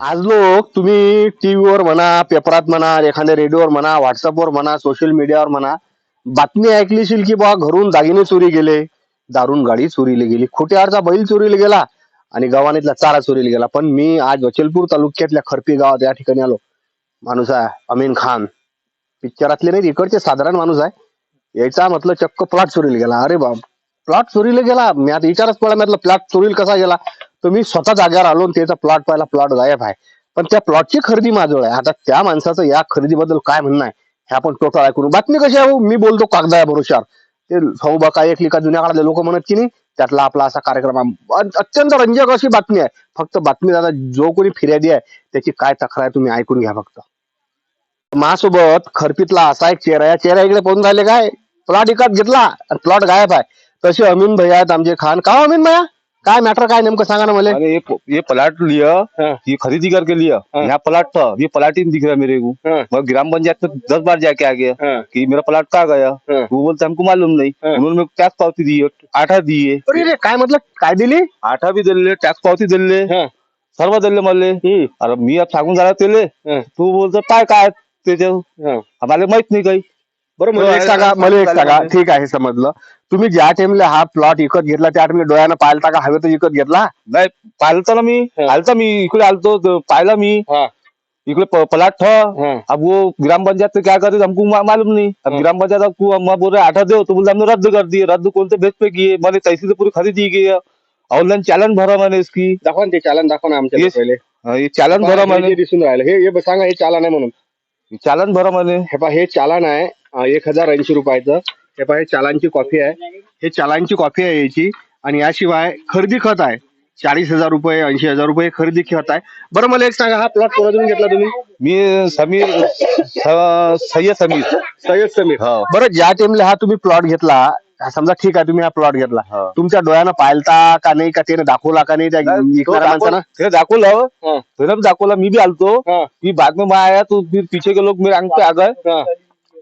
आज लोक तुम्ही टीव्हीवर म्हणा पेपरात म्हणा एखाद्या रेडिओवर म्हणा व्हॉट्सअपवर म्हणा सोशल मीडियावर म्हणा बातमी ऐकलीशील की बा घरून दागिने चोरी गेले दारून गाडी चोरीला गेली खोट्यावरचा बैल चोरीला गेला आणि गव्हाणीतला चारा चोरीला गेला. पण मी आज वचलपूर तालुक्यातल्या खरपी गावात या ठिकाणी आलो. माणूस आहे अमीन खान. पिक्चरातले नाही इकडचे साधारण माणूस आहे. यायचा म्हटलं चक्क प्लॉट चोरीला गेला. अरे बाप प्लॉट चोरीला गेला. मी आता विचारच पडला म्हटलं प्लॉट चोरीला कसा गेला? तर मी स्वतः जाग्यावर आलो आणि त्याचा प्लॉट पाहिला प्लॉट गायब आहे. पण त्या प्लॉटची खरेदी माझ्याजवळ आहे. आता त्या माणसाचं या खरेदीबद्दल काय म्हणणं आहे हे आपण टोटल ऐकून बातमी कशी आहे हो? मी बोलतो कागदा भरोशावर ते भाऊ काय एकली का जुन्या काळातले लोक म्हणत की नाही त्यातला आपला असा कार्यक्रम अत्यंत रंजक अशी बातमी आहे. फक्त बातमी दादा जो कोणी फिर्यादी आहे त्याची काय तक्रार आहे तुम्ही ऐकून घ्या फक्त. माझ्यासोबत खरपीतला असा एक चेहरा या चेहरा इकडे पाहून राहिले काय? प्लॉट विकत घेतला प्लॉट गायब आहे. तसे अमीन भैया आहेत आमचे खान. का हो अमीन भैया? काय मॅटर काय नेमकं सांगा ना मला अरे ये प- ये प्लाट लिया हाँ। ये खरीदी करके लिया हाँ। यहाँ प्लाट था ये प्लाट ही नहीं दिख रहा मेरे को हाँ। मैं ग्राम पंचायत में दस बार जाके आ गया हाँ। कि मेरा प्लाट कहाँ गया हाँ। वो बोलते हमको मालूम नहीं हाँ। उन्होंने मेरे को टैक्स पावती दी है आठा दी है अरे रे काय म्हटलं काय दिली आठा भी दिले टॅक्स पावती दिले हा. सर्व दिले मला हम्म. अरे मी सांगून झाला तेले हा. तू बोलतो काय काय त्याच्या हा. आम्हाला माहीत नाही काही बरं मला एक सांगा मला एक सांगा. ठीक आहे समजलं. तुम्ही ज्या टाइमला हा प्लॉट विकत घेतला त्या टाइमला डोळ्यानं पाहिलता का हवे तर विकत घेतला. नाही पाहिलं ना मी. आलता मी इकडे आलतो तो पाहिला मी. इकडे प- प्लाट था अब वो ग्राम पंचायत से क्या करे हमको मा- मालूम नहीं. अब हाँ। ग्राम पंचायत आपको हम बोल रहे आठा दो तो हमने रद्द कर दिए. रद्द कौन से बेच पे किए? मैंने तहसील से पूरी खरीदी की है. ऑनलाइन चालान भरा मैंने इसकी. दाखवा ना ते चालन दाखवा ना आमच्या Yes. पहिले. हाँ, ये चालान भरा हे मैंने. दिसून राहिलं हे हे सांगा हे चालन आहे म्हणून. चालान भरा मैंने. हे पहा हे चालान आहे. एक हजार ऐंशी रुपयाचं. हे पहा हे चालानची कॉफी आहे. हे चालानची कॉफी आहे याची. आणि याशिवाय खरेदी खत आहे. चाळीस हजार रुपये ऐंशी हजार रुपये खरेदी खत आहे. बरं मला एक सांगा हा प्लॉट कोणातून घेतला तुम्ही? मी समीर स- सय्यद समीर. सय्यद समीर. हो. बरं ज्या टाइमला हा तुम्ही प्लॉट घेतला समजा ठीक आहे तुम्ही हा प्लॉट घेतला. हो. तुमच्या डोळ्यानं पाहिलता का नाही का त्याने दाखवला का नाही त्या तो विकणाऱ्या माणसानं? दाखवलं- दाखवलं. हाँ. दाखवला. मी भी आलतो. हाँ. कि बाद में मैं आया तो फिर पीछे के लोग मेरे आंख पे आ गए हाँ.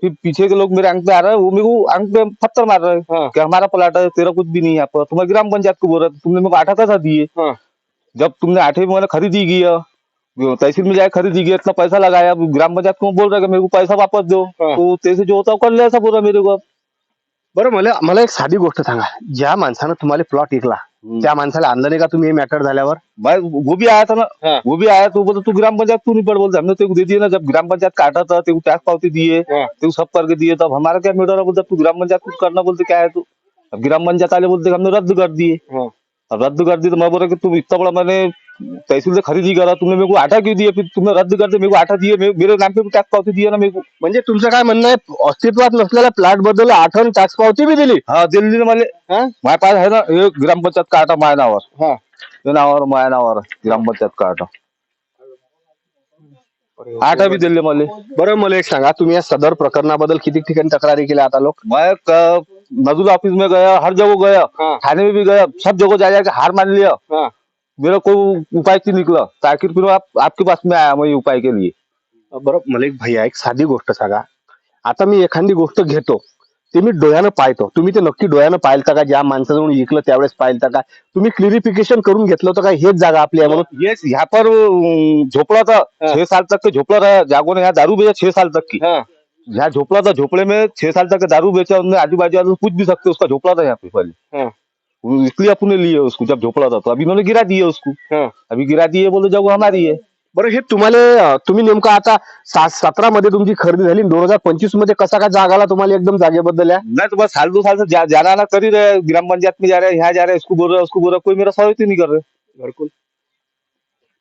फिर पीछे के लोग मेरे आँख पे आ रहे हैं वो मेरे को आँख पे पत्थर मार रहे हैं हाँ. कि हमारा प्लाट है तेरा कुछ भी नहीं है यहाँ पर तुम्हें ग्राम पंचायत को बोल रहे थे, तुमने मेरे को आठा कैसा दिए हाँ. जब तुमने आठे में मैंने खरीदी की तहसील में जाए खरीदी है, इतना पैसा लगाया ग्राम पंचायत को बोल रहे हैं मेरे को पैसा वापस दो हाँ. तो तेरे जो होता कर ले ऐसा बोल रहा मेरे को बरं मला मला एक साधी गोष्ट सांगा ज्या माणसानं तुम्हाला प्लॉट विकला त्या माणसाला आणलं नाही का तुम्ही हे मॅटर झाल्यावर मैं वो भी आया था ना हाँ. वो भी आया तो बोलते तू ग्राम पंचायत क्यों नहीं पढ़ बोलते हमने तेरे को दे दिए ना जब ग्राम पंचायत काटा था तेरे को टैक्स पावती दिए हाँ. तेरे को सब करके दिए तब हमारा क्या मिल रहा बोलते तू ग्राम पंचायत कुछ करना बोलते क्या है तू अब ग्राम पंचायत वाले बोलते कि हमने रद्द कर दिए हाँ. अब रद्द कर दी तो मैं बोल कि तुम इतना बड़ा मैंने तहसील से खरीदी करा तुमने मेरे को आटा क्यों दिए फिर तुमने रद्द कर दिया मेरे को आटा दिए मेरे मेरे नाम पे टैक्स पावती दिया ना मेरे को म्हणजे तुमचं काय म्हणणं आहे अस्तित्वात नसलेल्या प्लॉटबद्दल आठवण टॅक्स पावती बी दिली. हाँ दिल्ली में वाले हाँ? हमारे पास है ना ये ग्राम पंचायत का आटा माया नावर हा. ये नावर माया नावर ग्राम पंचायत का आटा आटा भी दिल्ली वाले बरं मला एक सांगा तुम्ही या सदर प्रकरणाबद्दल किती ठिकाणी तक्रारी केल्या आता लोक? मैं नजूल ऑफिस में गया हर जगह गया हाँ. थाने में भी गया सब जगह जा जाके हार मान लिया. हा. मेरा कोई उपाय नहीं निकला? तो आखिर फिर आप आपके पास में आया मैं उपाय के लिए। बरं मला एक भैया एक साधी गोष्ट सांगा. आता मी एखादी गोष्ट घेतो ते मी डोळ्यानं पाहतो. तुम्ही ते नक्की डोळ्यानं पाहिलता का? ज्या माणसाजवळ विकलं त्यावेळेस पाहिलता का? तुम्ही क्लिरिफिकेशन करून घेतलं होतं का? हेच जागा आपली आहे म्हणून? ये यहाँ पर अम, झोपड़ा था हाँ. छह साल तक के झोपड़ा रहा जागो ने यहाँ दारू बेचा छह साल तक. की हा. यहाँ झोपड़ा था झोपड़े में छह साल तक के दारू बेचा उन्होंने आजू बाजू पूछ भी सकते उसका झोपड़ा था यहाँ पे पहले हाँ. इसलिए अपने लिए उसको जब झोपड़ा था तो अभी इन्होंने गिरा दिए उसको हा. अभी गिरा दिए बोले जगह हमारी है बरं हे तुम्हाला तुम्ही नेमकं आता सात सतरा मध्ये तुमची खरेदी झाली दोन हजार पंचवीसमध्ये कसा काय जाग आला तुम्हाला एकदम जागेबद्दल नहीं तो बस साल दो साल से जा, जाना आना कर ही रहे ग्राम पंचायत में जा रहे हैं यहाँ जा रहे हैं इसको बोल रहे हैं उसको बोल रहे हैं कोई मेरा सहायता नहीं कर रहे घरकुल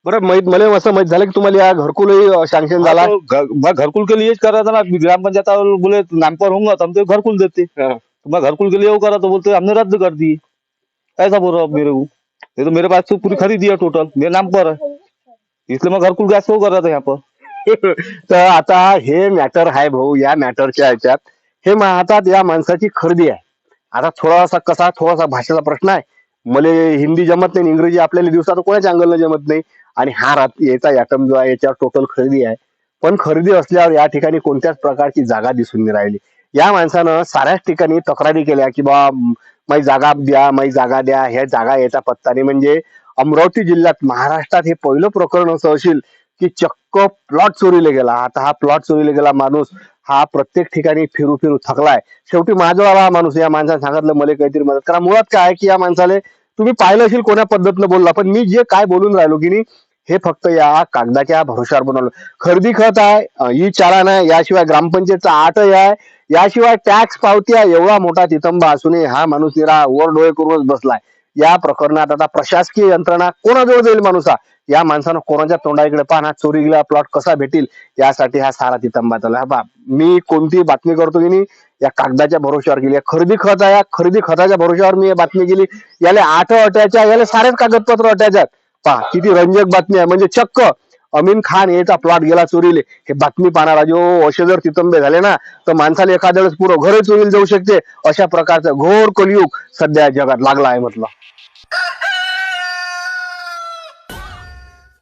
बरं माहीत मला असं माहीत झालं की तुम्हाला या घरकुलही सँक्शन झाला तो घर- मैं घरकुल के लिए कर रहा था ना ग्राम पंचायत वाले बोले नाम पर होऊंगा तो हम तो घरकुल देते हाँ. तो मैं घरकुल के लिए वो करा तो बोलते हमने रद्द कर दी ऐसा बोल रहा हूँ मेरे को? ये तो मेरे पास तो पूरी खरीद दिया टोटल मेरे नाम पर है. इसलिए मैं घरकुल गैस वो कर रहा था यहाँ पर. तर आता हे मॅटर आहे भाऊ या मॅटरच्या ह्याच्यात. हे हातात या माणसाची खरेदी आहे. आता थोडासा कसा थोडासा भाषेचा प्रश्न आहे. मला हिंदी जमत नाही इंग्रजी आपल्याला दिवसात कोणाच्या अंगलनं जमत नाही. आणि हा रात याचा ऍटम जो आहे याच्यावर टोटल खरेदी आहे. पण खरेदी असल्यावर या ठिकाणी कोणत्याच प्रकारची जागा दिसून नाही राहिली. या माणसानं साऱ्याच ठिकाणी तक्रारी केल्या की बा माझी जागा द्या माझी जागा द्या ह्या जागा याचा पत्ता नाही. म्हणजे अमरावती जिल्ह्यात महाराष्ट्रात हे पहिलं प्रकरण असं असेल की चक्क प्लॉट चोरीला गेला. आता हा प्लॉट चोरीला गेला माणूस हा प्रत्येक ठिकाणी फिरू फिरू थकलाय. शेवटी माझा हा माणूस या माणसाने सांगितलं मला काहीतरी मदत करा. मुळात काय आहे की या माणसाने तुम्ही पाहिलं असेल कोण्या पद्धतीनं बोलला पण मी जे काय बोलून राहिलो की नाही हे फक्त या कागदाच्या भरोशावर बनवलं. खरेदी खत आहे ई चालान आहे याशिवाय ग्रामपंचायतचा आठ आहे याशिवाय टॅक्स पावती आहे एवढा मोठा तितंबा असूनही हा माणूस निरा वर डोळे करूनच बसलाय. या प्रकरणात आता प्रशासकीय यंत्रणा कोणाजवळ जाईल माणूस हा? या माणसानं कोणाच्या तोंडाकडे पाहणा चोरी गेला प्लॉट कसा भेटेल यासाठी हा सारा तितंबा चालला बा मी कोणती बातमी करतो की नाही या कागदाच्या भरोश्यावर गेली. खरेदी खत आहे या खरेदी खताच्या भरोश्यावर मी बातमी गेली. याला आठ अट्याच्या याला सारेच कागदपत्र अट्याच्यात पहा किती रंजक बातमी आहे. म्हणजे चक्क. अमीन खान याचा प्लॉट गेला चोरीले. हे बातमी पाहणार जो असे जर तितंबे झाले ना तर माणसाला एखाद्या वेळेस पुरं घरही चोरीला जाऊ शकते. अशा प्रकारचं घोर कलियुग सध्या जगात लागला आहे म्हटलं.